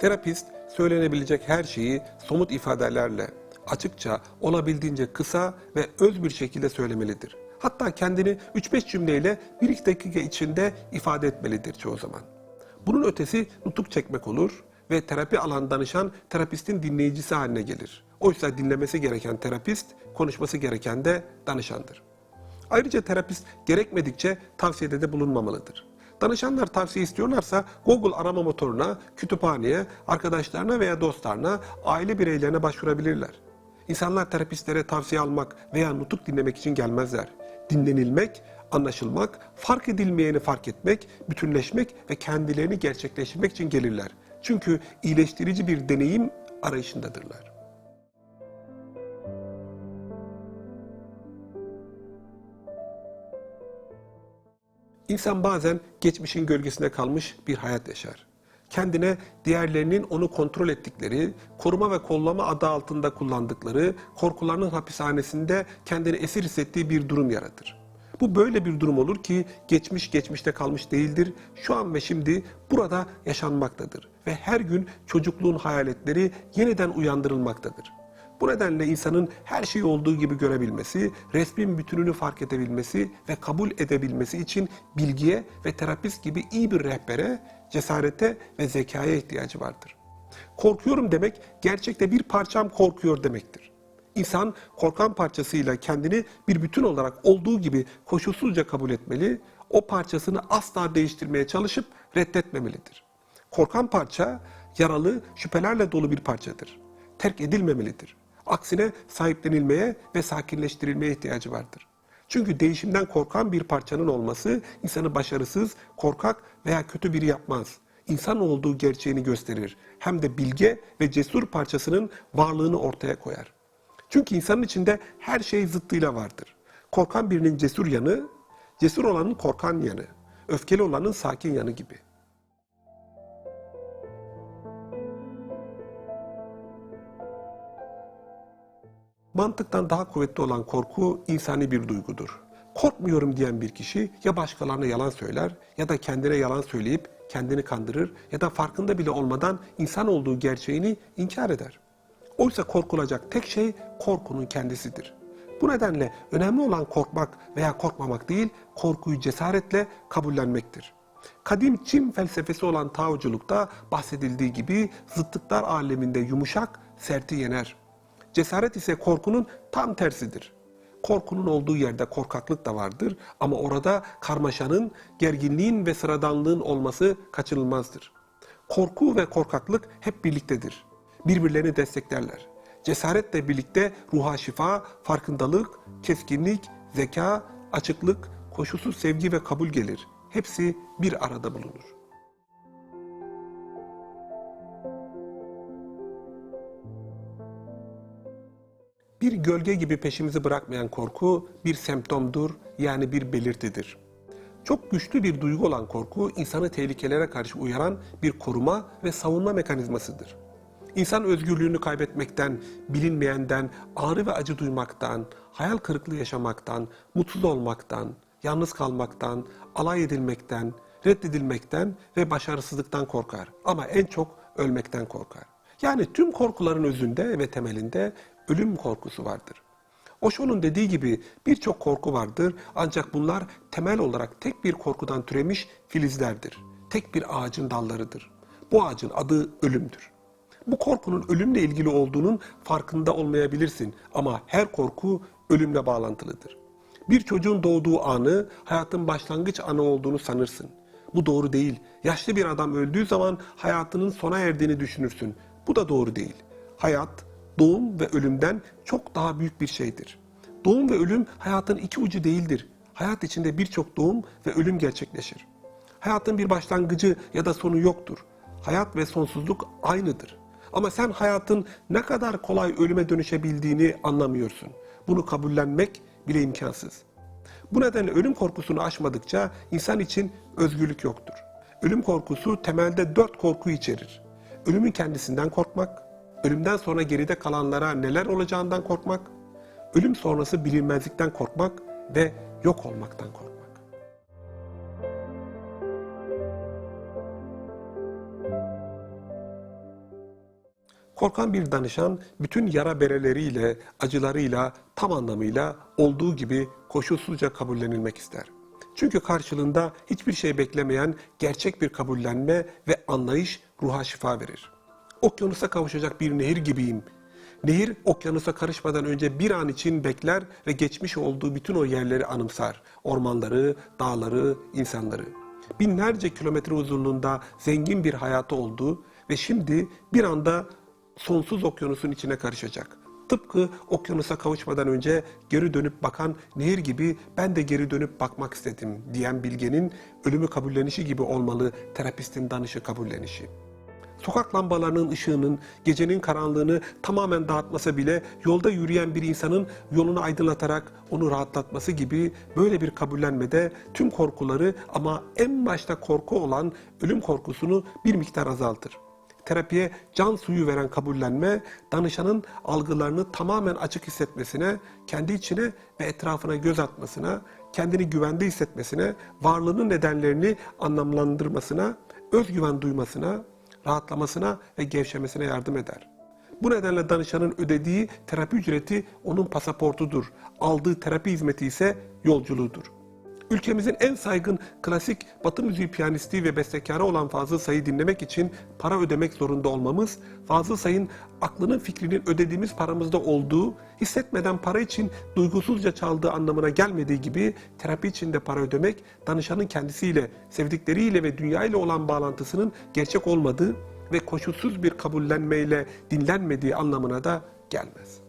Terapist söylenebilecek her şeyi somut ifadelerle, açıkça, olabildiğince kısa ve öz bir şekilde söylemelidir. Hatta kendini 3-5 cümleyle 1-2 dakika içinde ifade etmelidir çoğu zaman. Bunun ötesi nutuk çekmek olur ve terapi alan danışan terapistin dinleyicisi haline gelir. Oysa dinlemesi gereken terapist, konuşması gereken de danışandır. Ayrıca terapist gerekmedikçe tavsiyede de bulunmamalıdır. Danışanlar tavsiye istiyorlarsa Google arama motoruna, kütüphaneye, arkadaşlarına veya dostlarına, aile bireylerine başvurabilirler. İnsanlar terapistlere tavsiye almak veya nutuk dinlemek için gelmezler. Dinlenilmek, anlaşılmak, fark edilmeyeni fark etmek, bütünleşmek ve kendilerini gerçekleştirmek için gelirler. Çünkü iyileştirici bir deneyim arayışındadırlar. İnsan bazen geçmişin gölgesinde kalmış bir hayat yaşar. Kendine diğerlerinin onu kontrol ettikleri, koruma ve kollama adı altında kullandıkları, korkularının hapishanesinde kendini esir hissettiği bir durum yaratır. Bu böyle bir durum olur ki geçmiş geçmişte kalmış değildir. Şu an ve şimdi burada yaşanmaktadır ve her gün çocukluğun hayaletleri yeniden uyandırılmaktadır. Bu nedenle insanın her şeyi olduğu gibi görebilmesi, resmin bütününü fark edebilmesi ve kabul edebilmesi için bilgiye ve terapist gibi iyi bir rehbere, cesarete ve zekaya ihtiyacı vardır. Korkuyorum demek gerçekte bir parçam korkuyor demektir. İnsan korkan parçasıyla kendini bir bütün olarak olduğu gibi koşulsuzca kabul etmeli, o parçasını asla değiştirmeye çalışıp reddetmemelidir. Korkan parça yaralı, şüphelerle dolu bir parçadır. Terk edilmemelidir. Aksine sahiplenilmeye ve sakinleştirilmeye ihtiyacı vardır. Çünkü değişimden korkan bir parçanın olması insanı başarısız, korkak veya kötü biri yapmaz. İnsan olduğu gerçeğini gösterir. Hem de bilge ve cesur parçasının varlığını ortaya koyar. Çünkü insanın içinde her şey zıttıyla vardır. Korkan birinin cesur yanı, cesur olanın korkan yanı, öfkeli olanın sakin yanı gibi. Mantıktan daha kuvvetli olan korku insani bir duygudur. Korkmuyorum diyen bir kişi ya başkalarına yalan söyler ya da kendine yalan söyleyip kendini kandırır ya da farkında bile olmadan insan olduğu gerçeğini inkar eder. Oysa korkulacak tek şey korkunun kendisidir. Bu nedenle önemli olan korkmak veya korkmamak değil, korkuyu cesaretle kabullenmektir. Kadim Çin felsefesi olan Taoculukta bahsedildiği gibi zıtlıklar aleminde yumuşak, serti yener. Cesaret ise korkunun tam tersidir. Korkunun olduğu yerde korkaklık da vardır ama orada karmaşanın, gerginliğin ve sıradanlığın olması kaçınılmazdır. Korku ve korkaklık hep birliktedir. Birbirlerini desteklerler. Cesaretle birlikte ruha şifa, farkındalık, keskinlik, zeka, açıklık, koşulsuz sevgi ve kabul gelir. Hepsi bir arada bulunur. Bir gölge gibi peşimizi bırakmayan korku bir semptomdur yani bir belirtidir. Çok güçlü bir duygu olan korku insanı tehlikelere karşı uyaran bir koruma ve savunma mekanizmasıdır. İnsan özgürlüğünü kaybetmekten, bilinmeyenden, ağrı ve acı duymaktan, hayal kırıklığı yaşamaktan, mutsuz olmaktan, yalnız kalmaktan, alay edilmekten, reddedilmekten ve başarısızlıktan korkar. Ama en çok ölmekten korkar. Yani tüm korkuların özünde ve temelinde ölüm korkusu vardır. Osho'nun dediği gibi birçok korku vardır ancak bunlar temel olarak tek bir korkudan türemiş filizlerdir. Tek bir ağacın dallarıdır. Bu ağacın adı ölümdür. Bu korkunun ölümle ilgili olduğunun farkında olmayabilirsin ama her korku ölümle bağlantılıdır. Bir çocuğun doğduğu anı hayatın başlangıç anı olduğunu sanırsın. Bu doğru değil. Yaşlı bir adam öldüğü zaman hayatının sona erdiğini düşünürsün. Bu da doğru değil. Hayat, doğum ve ölümden çok daha büyük bir şeydir. Doğum ve ölüm hayatın iki ucu değildir. Hayat içinde birçok doğum ve ölüm gerçekleşir. Hayatın bir başlangıcı ya da sonu yoktur. Hayat ve sonsuzluk aynıdır. Ama sen hayatın ne kadar kolay ölüme dönüşebildiğini anlamıyorsun. Bunu kabullenmek bile imkansız. Bu nedenle ölüm korkusunu aşmadıkça insan için özgürlük yoktur. Ölüm korkusu temelde dört korku içerir. Ölümün kendisinden korkmak, ölümden sonra geride kalanlara neler olacağından korkmak, ölüm sonrası bilinmezlikten korkmak ve yok olmaktan korkmak. Korkan bir danışan bütün yara bereleriyle, acılarıyla tam anlamıyla olduğu gibi koşulsuzca kabullenilmek ister. Çünkü karşılığında hiçbir şey beklemeyen gerçek bir kabullenme ve anlayış ruha şifa verir. Okyanusa kavuşacak bir nehir gibiyim. Nehir okyanusa karışmadan önce bir an için bekler ve geçmiş olduğu bütün o yerleri anımsar. Ormanları, dağları, insanları. Binlerce kilometre uzunluğunda zengin bir hayatı oldu ve şimdi bir anda sonsuz okyanusun içine karışacak. Tıpkı okyanusa kavuşmadan önce geri dönüp bakan nehir gibi ben de geri dönüp bakmak istedim diyen bilgenin ölümü kabullenişi gibi olmalı terapistin danışı kabullenişi. Sokak lambalarının ışığının gecenin karanlığını tamamen dağıtmasa bile yolda yürüyen bir insanın yolunu aydınlatarak onu rahatlatması gibi böyle bir kabullenmede tüm korkuları ama en başta korku olan ölüm korkusunu bir miktar azaltır. Terapiye can suyu veren kabullenme, danışanın algılarını tamamen açık hissetmesine, kendi içine ve etrafına göz atmasına, kendini güvende hissetmesine, varlığının nedenlerini anlamlandırmasına, özgüven duymasına, rahatlamasına ve gevşemesine yardım eder. Bu nedenle danışanın ödediği terapi ücreti onun pasaportudur. Aldığı terapi hizmeti ise yolculuğudur. Ülkemizin en saygın klasik batı müziği piyanisti ve bestekarı olan Fazıl Say'ı dinlemek için para ödemek zorunda olmamız, Fazıl Say'ın aklının fikrinin ödediğimiz paramızda olduğu, hissetmeden para için duygusuzca çaldığı anlamına gelmediği gibi terapi için de para ödemek, danışanın kendisiyle, sevdikleriyle ve dünyayla olan bağlantısının gerçek olmadığı ve koşulsuz bir kabullenmeyle dinlenmediği anlamına da gelmez.